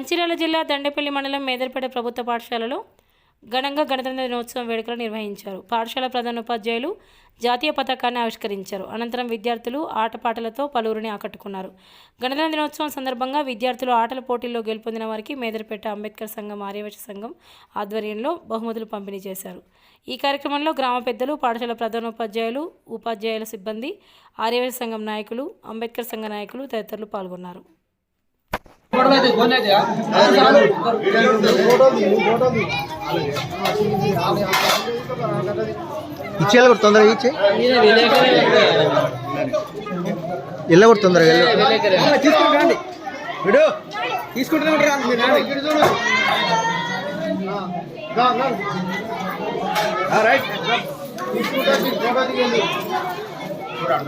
మంచిర్యాల జిల్లా దండపల్లి మండలం మేదర్పేట ప్రభుత్వ పాఠశాలలో ఘనంగా గణతంత్ర దినోత్సవం వేడుకలు నిర్వహించారు. పాఠశాల ప్రధానోపాధ్యాయులు జాతీయ పతాకాన్ని ఆవిష్కరించారు. అనంతరం విద్యార్థులు ఆటపాటలతో పలువురిని ఆకట్టుకున్నారు. గణతంత్ర దినోత్సవం సందర్భంగా విద్యార్థులు ఆటల పోటీల్లో గెలుపొందిన వారికి మేదర్పేట అంబేద్కర్ సంఘం ఆర్యవైశ్య సంఘం ఆధ్వర్యంలో బహుమతులు పంపిణీ చేశారు. ఈ కార్యక్రమంలో గ్రామ పెద్దలు పాఠశాల ప్రధానోపాధ్యాయులు ఉపాధ్యాయుల సిబ్బంది ఆర్యవైశ్య సంఘం నాయకులు అంబేద్కర్ సంఘ నాయకులు తదితరులు పాల్గొన్నారు. ఇచ్చేయాలి కూడా తొందరగా ఇచ్చే వెళ్ళ కూడా తొందరగా విడు తీసుకుంటూనే ఉంటారా రైట్.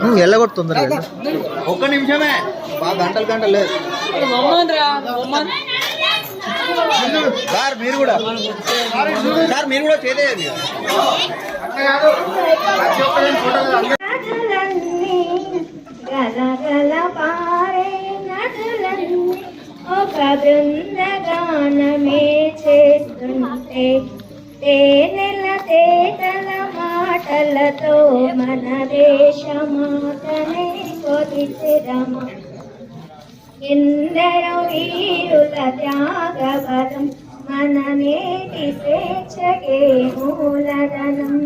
ఉమ్, వెళ్ళ కూడా తొందరగా ఒక్క నిమిషమే. బాగా గంటలు గంటలు లేదు. సార్ మీరు కూడా. సార్ మీరు కూడా నదులన్నీ ఒక బృందగానమే చేస్తుంటే తేనెల తేటల మాటలతో మన దేశమాతనే కొలిచిరమ ఎందరో వీరుల త్యాగబలం మన నేటి స్వేచ్ఛకే మూలధనం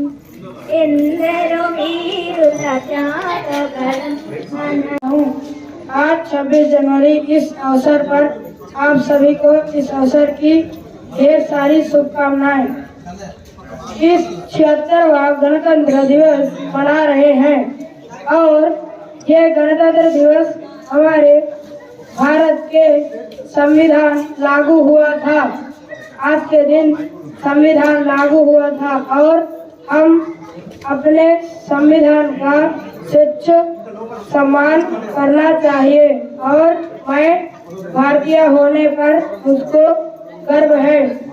ఎందరో వీరుల త్యాగబలం మన आज 26 जनवरी इस अवसर पर आप सभी को इस अवसर की ढेर सारी शुभकामनाएं इस छिहत्तरवा गणतंत्र दिवस मना रहे हैं। और यह गणतंत्र दिवस हमारे भारत के संविधान लागू हुआ था। आज के दिन संविधान लागू हुआ था और हम अपने संविधान का स्वच्छ सम्मान करना चाहिए और मैं भारतीय होने पर उसको गर्व है।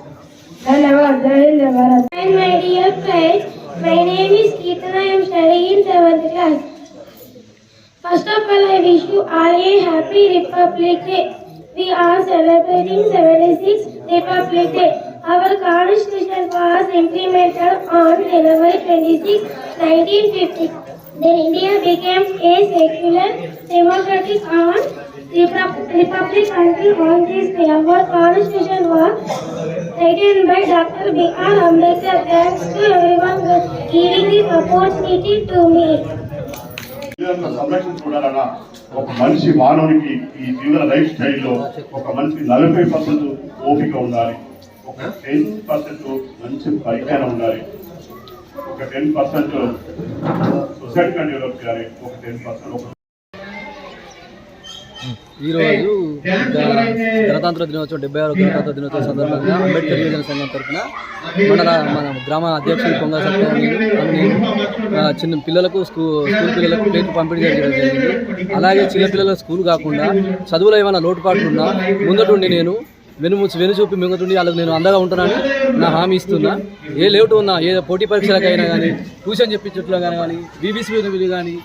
Hello, Jai Hind, Hi, my dear friends. My name is Keetana. I am studying in 7th class. First of all, I wish you all a happy Republic Day. We are celebrating Republic Day. Our constitution was implemented on January 26, 1950. Then India became a secular democratic on Republic country on this day. Our constitution was written by Dr. B.R. Ambedkar. Thanks to everyone for giving this opportunity to me. సంరక్షణ చూడాలన్నా ఒక మనిషి మానవునికి ఈ జీవన life స్టైల్లో ఒక మనిషికి నలభై పర్సెంట్ ఓపిక ఉండాలి ఒక టెన్ పర్సెంట్ మంచి పరిజ్ఞానం ఉండాలి ఒక టెన్ పర్సెంట్ సొసైటీ డెవలప్ చేయాలి ఒక టెన్ పర్సెంట్ ఒక ఈరోజు గణతంత్ర దినోత్సవం డెబ్బై ఆరు గణతంత్ర దినోత్సవం సందర్భంగా అంబేద్కర్ యువజన సంఘం తరఫున మండల మన గ్రామ అధ్యక్షుడు పొంగ సత్యనారాయణ చిన్న పిల్లలకు స్కూ స్కూల్ పిల్లలకు ప్లేట్ పంపిణీ చేయడం జరిగింది. అలాగే చిన్న పిల్లల స్కూల్ కాకుండా చదువులో ఏమైనా లోటుపాట్లు ఉన్నా ముందటుండి నేను వెనుముచ్చి వెనుచూపి ముంగటుండి వాళ్ళకి నేను అండగా ఉంటానని నా హామీ ఇస్తున్నా. ఏ లేటు ఉన్నా ఏ పోటీ పరీక్షలకైనా కానీ ట్యూషన్ చెప్పించట్లో కానీ బీబీసీ కానీ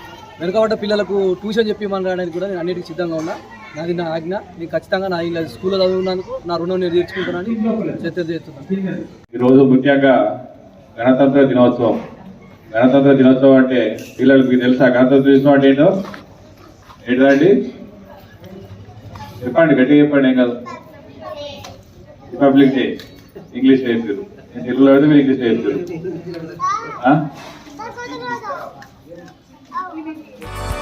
వెనుకబడ్డ పిల్లలకు ట్యూషన్ చెప్పి మనడానికి కూడా నేను అన్నిటికీ సిద్ధంగా ఉన్నా. నాది నా ఆజ్ఞ. నేను ఖచ్చితంగా నా ఇలా స్కూల్లో చదువున్నందుకు నా రుణం నేను తీర్చుకుంటానని చర్చ చేస్తున్నాను. ఈరోజు ముఖ్యంగా గణతంత్ర దినోత్సవం. గణతంత్ర దినోత్సవం అంటే పిల్లలకు మీకు తెలుసా? గణతంత్ర దినోత్సవం అంటే ఏంటో? ఏంటండి చెప్పండి గట్టిగా చెప్పండి ఏం కాదు. రిపబ్లిక్ డే ఇంగ్లీష్ నేర్పారు నేను తెలుగులో అయితే మీరు ఇంగ్లీష్ నేర్పారు 哦。